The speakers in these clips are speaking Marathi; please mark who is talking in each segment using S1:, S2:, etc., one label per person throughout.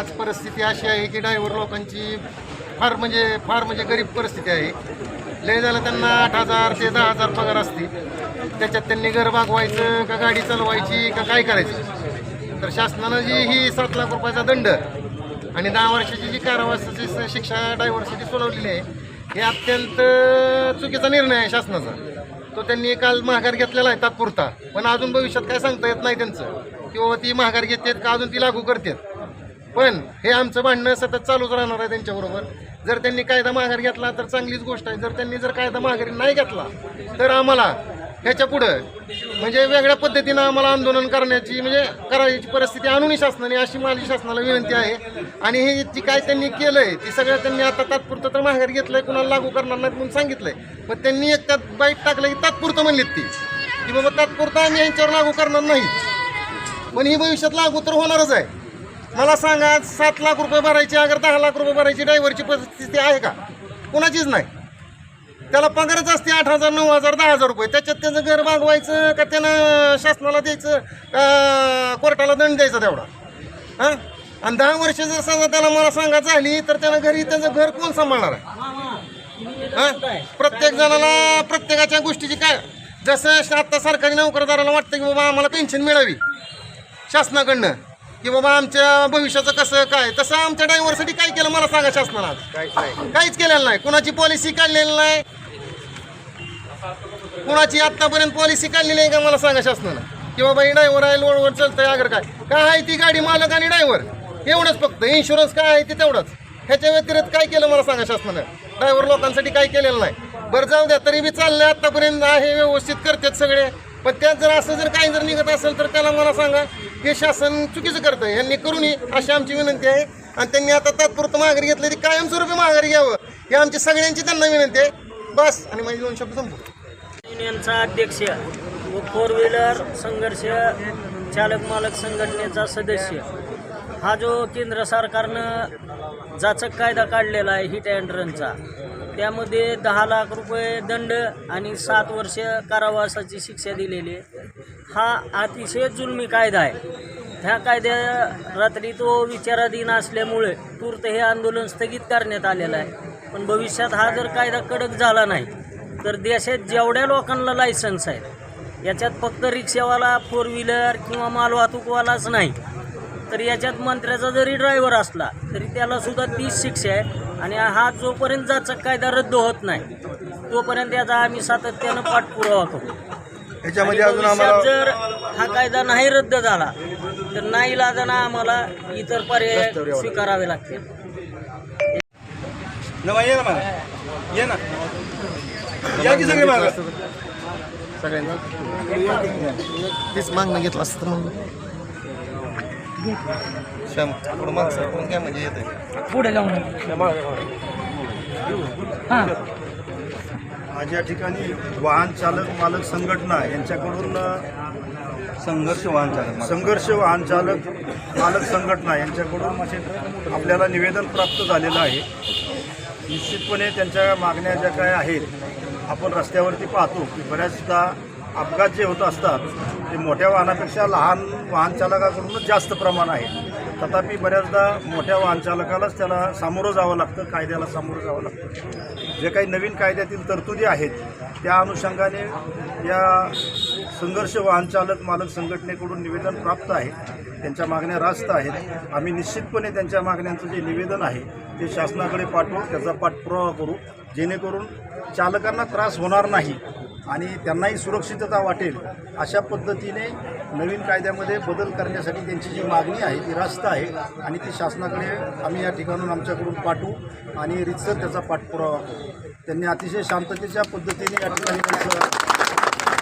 S1: आज परिस्थिती अशी आहे की ड्रायव्हर लोकांची फार म्हणजे फार म्हणजे गरीब परिस्थिती आहे. लय झालं त्यांना आठ हजार ते दहा हजार पगार असते त्याच्यात त्यांनी घर भागवायचं का गाडी चालवायची का काय करायचं? तर शासनानं जी ही सात लाख रुपयाचा दंड आणि दहा वर्षाची जी कारावासाची शिक्षा ड्रायव्हरसाठी सोडवलेली आहे हे अत्यंत चुकीचा निर्णय आहे शासनाचा. तो त्यांनी काल माघार घेतलेला आहे तात्पुरता. पण अजून भविष्यात काय सांगता येत नाही त्यांचं. किंवा ती माघार घेतात का अजून ती लागू करतात? पण हे आमचं भांडणं सतत चालूच राहणार आहे त्यांच्याबरोबर. जर त्यांनी कायदा माघार घेतला तर चांगलीच गोष्ट आहे. जर त्यांनी जर कायदा माघारी नाही घेतला तर आम्हाला ह्याच्या पुढं म्हणजे वेगळ्या पद्धतीनं आम्हाला आंदोलन करण्याची म्हणजे करायची परिस्थिती आणून शासनाने अशी माझी शासनाला विनंती आहे. आणि हे जी काय त्यांनी केलं आहे ती सगळं त्यांनी आता तात्पुरतं तर माघार घेतलंय कुणाला लागू करणार नाही म्हणून सांगितलंय. पण त्यांनी एक त्यात बाईट टाकलं की तात्पुरतं म्हणलीत ती. की बाबा तात्पुरतं आम्ही यांच्यावर लागू करणार नाही. पण ही भविष्यात लागू तर होणारच आहे. मला सांगा सात लाख रुपये भरायचे अगर दहा लाख रुपये भरायची ड्रायव्हरची परिस्थिती आहे का? कुणाचीच नाही. त्याला पगारच असते आठ हजार नऊ हजार दहा हजार रुपये. त्याच्यात त्याचं घर मागवायचं का त्यानं शासनाला द्यायचं? का कोर्टाला दंड द्यायचा तेवढा? हां? आणि दहा वर्ष जर समजा त्याला मला सांगा झाली तर त्यानं घरी त्याचं घर कोण सांभाळणार आहे? हां? प्रत्येक जणाला प्रत्येकाच्या गोष्टीची काय? जसं आता सरकारी नोकरदाराला वाटतं की बाबा आम्हाला पेन्शन मिळावी शासनाकडनं. की बाबा आमच्या भविष्याचं कसं काय? तसं आमच्या ड्रायव्हरसाठी काय केलं? मला सांगा शासनानं आज?
S2: काहीच नाही.
S1: काहीच केलेलं नाही. कुणाची पॉलिसी काढलेली नाही? कुणाची आतापर्यंत पॉलिसी काढलेली आहे का? मला सांगा शासनानं की बाबा ही ड्रायव्हर आहे लोडवर चालतंय अगर काय? काय आहे ती गाडी मालक आणि ड्रायव्हर एवढंच फक्त. इन्शुरन्स काय आहे ते तेवढंच. ह्याच्या व्यतिरिक्त काय केलं मला सांगा शासनानं? ड्रायव्हर लोकांसाठी काय केलेलं नाही? बरं जाऊ द्या तरी बी चाललंय. आतापर्यंत आहे व्यवस्थित करतात सगळे. पण त्यात जर असं जर काही जर निघत असेल तर त्याला मला सांगा हे शासन चुकीचं करतं यांनी करू नये अशी आमची विनंती आहे. आणि त्यांनी आता तात्पुरतं माघारी घेतलं ती कायमस्वरूपी माघारी घ्यावं. हे आमची सगळ्यांची त्यांना विनंती आहे. बस. आणि माझी दोन शब्द संपू
S3: युनियनचा अध्यक्ष व फोर व्हीलर संघर्ष चालक मालक संघटनेचा सदस्य. हा जो केंद्र सरकारनं जाचक कायदा काढलेला आहे हिट अँड रनचा. त्यामध्ये दहा लाख रुपये दंड आणि सात वर्ष कारावासाची शिक्षा दिलेली आहे. हा अतिशय जुलमी कायदा आहे. ह्या कायद्या रात्री तो विचाराधीन असल्यामुळे तूर्त हे आंदोलन स्थगित करण्यात आलेलं आहे. पण भविष्यात हा जर कायदा कडक झाला नाही तर देशात जेवढ्या लोकांना लायसन्स आहेत याच्यात फक्त रिक्षावाला फोर व्हीलर किंवा मालवाहतूकवालाच नाही. तर याच्यात मंत्र्याचा जरी ड्रायव्हर असला तरी त्याला सुद्धा शिक्षा आहे. आणि हा जोपर्यंत जाचा कायदा रद्द होत नाही तोपर्यंत याचा आम्ही सातत्यानं पाठपुरावा करू.
S2: ह्याच्यामध्ये
S3: आणि
S2: अजून आम्हाला
S3: जर हा कायदा नाही रद्द झाला तर नाही लादाना आम्हाला इतर पर्याय स्वीकारावे लागतील.
S2: नवा ये ना मला. ये ना. या की सगळे मागं?
S1: तेच मागणं घेतलं असतं तर मग श्याम थोडं मागचं करून घ्या म्हणजे येते
S3: पुढे जाऊन.
S4: आज या ठिकाणी वाहन चालक मालक संघटना यांच्याकडून
S2: संघर्ष वाहन चालक
S4: संघर्ष वाहन चालक मालक संघटना यांच्याकडून आपल्याला निवेदन प्राप्त झालेलं आहे. निश्चितपणे त्यांच्या मागण्या ज्या काय आहेत आपण रस्त्यावरती पाहतो की बऱ्याचदा अपघात जे होत असतात ते मोठ्या वाहनापेक्षा लहान वाहनचालकाकडूनच जास्त प्रमाण आहे. तथापि बऱ्याचदा मोठ्या वाहनचालकालाच त्याला सामोरं जावं लागतं कायद्याला सामोरं जावं लागतं. जे काही नवीन कायद्यातील तरतुदी आहेत त्या अनुषंगाने या संघर्ष वाहनचालक मालक संघटनेकडून निवेदन प्राप्त आहे. त्यांच्या मागण्या रास्त आहेत. आम्ही निश्चितपणे त्यांच्या मागण्यांचं जे निवेदन आहे ते शासनाकडे पाठवू त्याचा पाठपुरावा करू. जेणेकरून चालकांना त्रास होणार नाही. आणि त्यांनाही सुरक्षितता वाटेल अशा पद्धतीने नवीन कायद्यामध्ये बदल करण्यासाठी त्यांची जी मागणी आहे ती रास्त आहे आणि ती शासनाकडे आम्ही या ठिकाणून आमच्याकडून पाठवू आणि रितसर त्याचा पाठपुरावा करू. त्यांनी अतिशय शांततेच्या पद्धतीने या ठिकाणी त्यांचं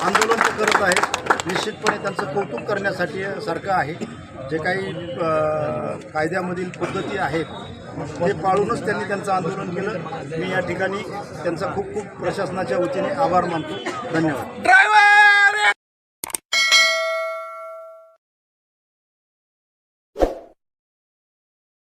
S4: आंदोलन ते करत आहेत. निश्चितपणे त्यांचं कौतुक करण्यासाठी सारखं आहे. जे काही कायद्यामधील पद्धती आहेत ते पाळूनच त्यांनी त्यांचं आंदोलन केलं. मी या ठिकाणी त्यांचा खूप खूप प्रशासनाच्या वतीने आभार मानतो. धन्यवाद.
S2: ड्रायव्हर!